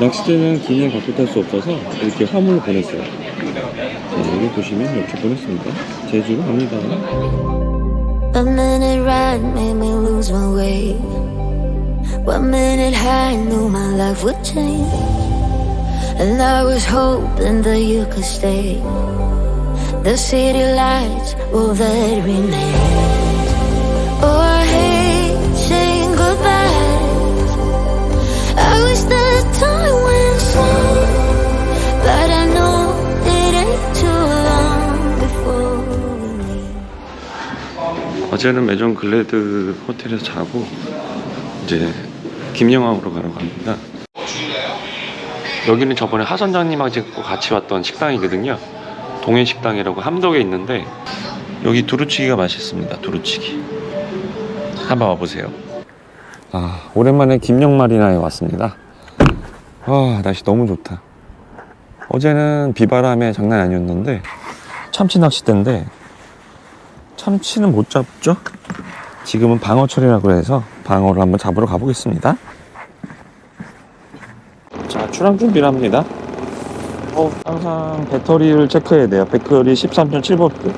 낚싯대는 그냥 갖고 탈 수 없어서 이렇게 화물을 보냈어요. 자, 여기 보시면 이렇게 보냈습니다. 제주로 갑니다. A minute ride made me lose my way. One minute high knew my life would change. And I was hoping that you could stay. The city lights, will that remain? 어제는 매점 글래드 호텔에서 자고 이제 김영항으로 가러 갑니다. 여기는 저번에 하 선장님하고 같이 왔던 식당이거든요. 동해 식당이라고 함덕에 있는데 여기 두루치기가 맛있습니다. 두루치기. 한번 와보세요. 아 오랜만에 김영마리나에 왔습니다. 아 날씨 너무 좋다. 어제는 비바람에 장난 아니었는데 참치 낚싯대인데 참치는 못 잡죠? 지금은 방어철이라고 해서 방어를 한번 잡으러 가보겠습니다. 자, 출항 준비를 합니다. 어, 항상 배터리를 체크해야 돼요. 배터리 13.7V.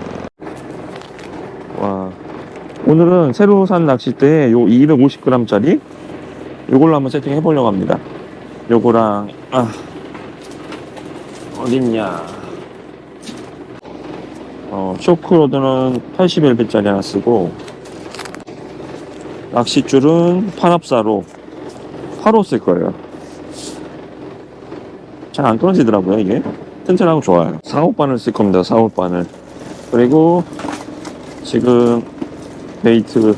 와. 오늘은 새로 산 낚싯대에 요 250g짜리 요걸로 한번 세팅해 보려고 합니다. 요거랑, 아, 어딨냐. 어, 쇼크로드는 81배짜리 하나 쓰고 낚싯줄은 판합사로 8호 쓸 거예요. 잘안 떨어지더라고요, 이게. 튼튼하고 좋아요. 4호바늘 쓸 겁니다, 4호바늘. 그리고 지금 베이트.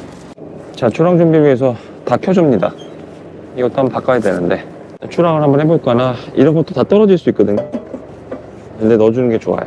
자, 출항 준비 위해서 다 켜줍니다. 이것도 한번 바꿔야 되는데. 출항을 한번 해볼까나. 이런 것도 다 떨어질 수 있거든요. 근데 넣어주는 게 좋아요.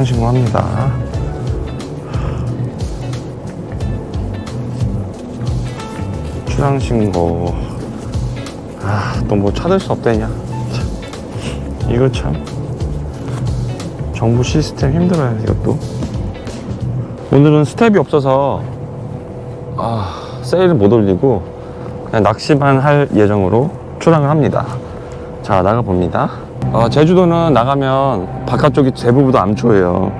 출항 신고합니다. 출항 신고. 아, 또 뭐 찾을 수 없다냐. 참. 이거 참. 정부 시스템 힘들어요, 이것도. 오늘은 스텝이 없어서, 아, 세일을 못 올리고, 그냥 낚시만 할 예정으로 출항을 합니다. 자, 나가봅니다. 어, 제주도는 나가면 바깥쪽이 대부분 다 암초예요.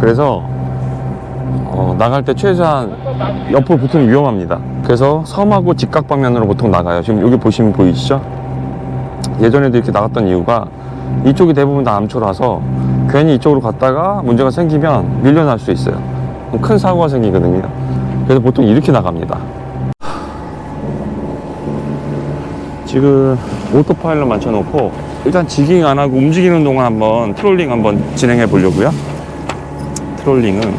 그래서, 어, 나갈 때 최소한 옆으로 붙으면 위험합니다. 그래서 섬하고 직각 방면으로 보통 나가요. 지금 여기 보시면 보이시죠? 예전에도 이렇게 나갔던 이유가 이쪽이 대부분 다 암초라서 괜히 이쪽으로 갔다가 문제가 생기면 밀려날 수 있어요. 큰 사고가 생기거든요. 그래서 보통 이렇게 나갑니다. 지금 오토파일럿 맞춰놓고 일단 지깅 안 하고 움직이는 동안 한번 트롤링 한번 진행해 보려고요. 트롤링은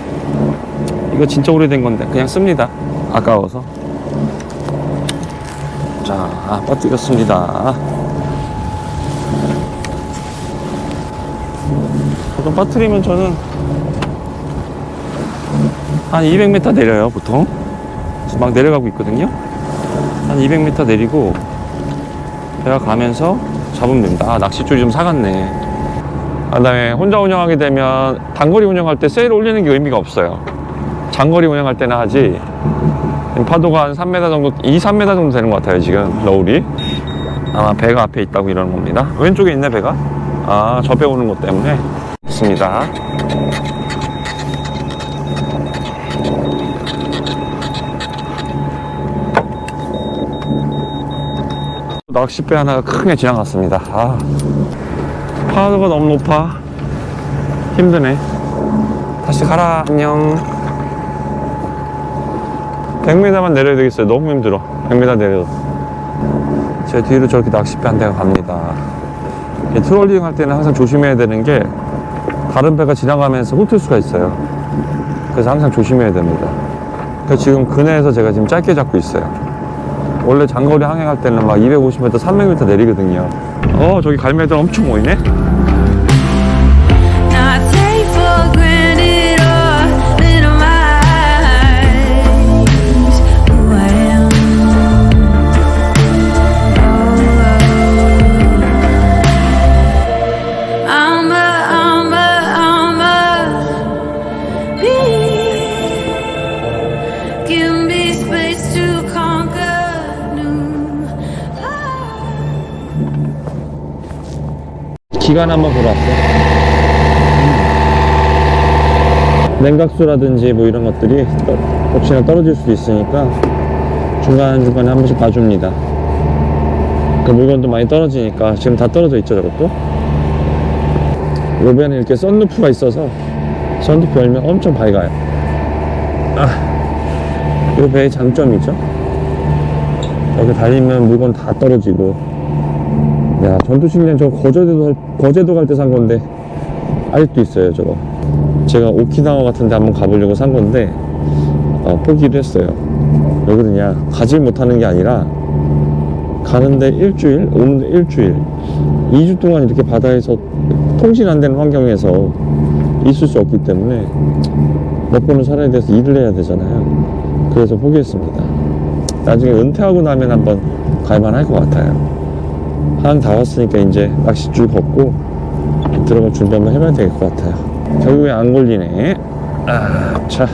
이거 진짜 오래된 건데 그냥 씁니다. 아까워서. 자, 아, 빠뜨렸습니다. 보통 빠뜨리면 저는 한 200m 내려요, 보통. 막 내려가고 있거든요. 한 200m 내리고 배가 가면서 잡으면 됩니다. 아, 낚싯줄이 좀 사갔네. 아, 그다음에 혼자 운영하게 되면 단거리 운영할 때 세일 올리는 게 의미가 없어요. 장거리 운영할 때나 하지. 파도가 한 3m 정도, 2, 3m 정도 되는 것 같아요, 지금, 너울이. 아마 배가 앞에 있다고 이러는 겁니다. 왼쪽에 있네, 배가. 아, 저 배 오는 것 때문에. 좋습니다. 낚싯배 하나가 크게 지나갔습니다. 아, 파도가 너무 높아. 힘드네. 다시 가라. 안녕. 100m만 내려야 되겠어요. 너무 힘들어. 100m 내려도. 제 뒤로 저렇게 낚싯배 한 대가 갑니다. 이 트롤링 할 때는 항상 조심해야 되는 게 다른 배가 지나가면서 훑을 수가 있어요. 그래서 항상 조심해야 됩니다. 그래서 지금 근해에서 제가 지금 짧게 잡고 있어요. 원래 장거리 항행할 때는 막 250m, 300m 내리거든요. 어, 저기 갈매들 엄청 모이네? 기간 한번 보러 왔어. 음. 냉각수라든지 뭐 이런 것들이 떠- 혹시나 떨어질 수도 있으니까 중간중간에 한 번씩 봐줍니다. 그 물건도 많이 떨어지니까 지금 다 떨어져 있죠, 저것도. 로베는 이렇게 썬루프가 있어서 썬루프 열면 엄청 밝아요. 아, 이 배의 장점이죠. 여기 달리면 물건 다 떨어지고. 야, 전투식량 저 거제도, 거제도 갈 때 산 건데, 아직도 있어요, 저거. 제가 오키나와 같은 데 한번 가보려고 산 건데, 어, 포기를 했어요. 왜 그러냐. 가질 못하는 게 아니라, 가는데 일주일, 오는데 일주일. 2주 동안 이렇게 바다에서 통신 안 되는 환경에서 있을 수 없기 때문에 먹고는 살아야 돼서 일을 해야 되잖아요. 그래서 포기했습니다. 나중에 은퇴하고 나면 한번 갈만할 것 같아요. 한다 왔으니까 이제 낚싯줄 걷고 들어갈 준비 한번 해봐야 될 것 같아요. 결국에 안 걸리네. 아, 자.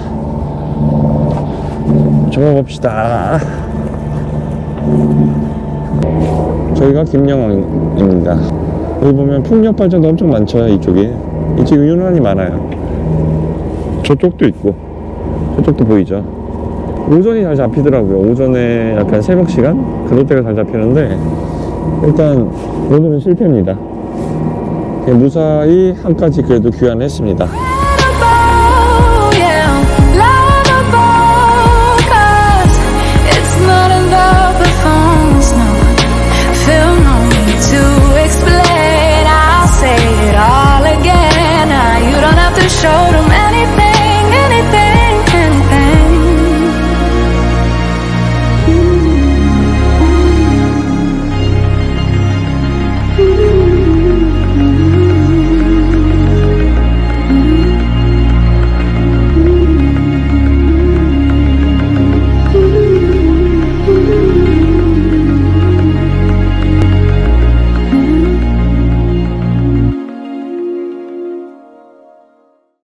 접어봅시다. 저희가 김영왕입니다. 여기 보면 풍력 발전도 엄청 많죠, 이쪽에. 이쪽이 유난히 많아요. 저쪽도 있고, 저쪽도 보이죠. 오전이 잘 잡히더라고요. 오전에 약간 새벽 시간? 그럴 때가 잘 잡히는데, 일단, 오늘은 실패입니다. 그냥 무사히 한 가지 그래도 귀환했습니다.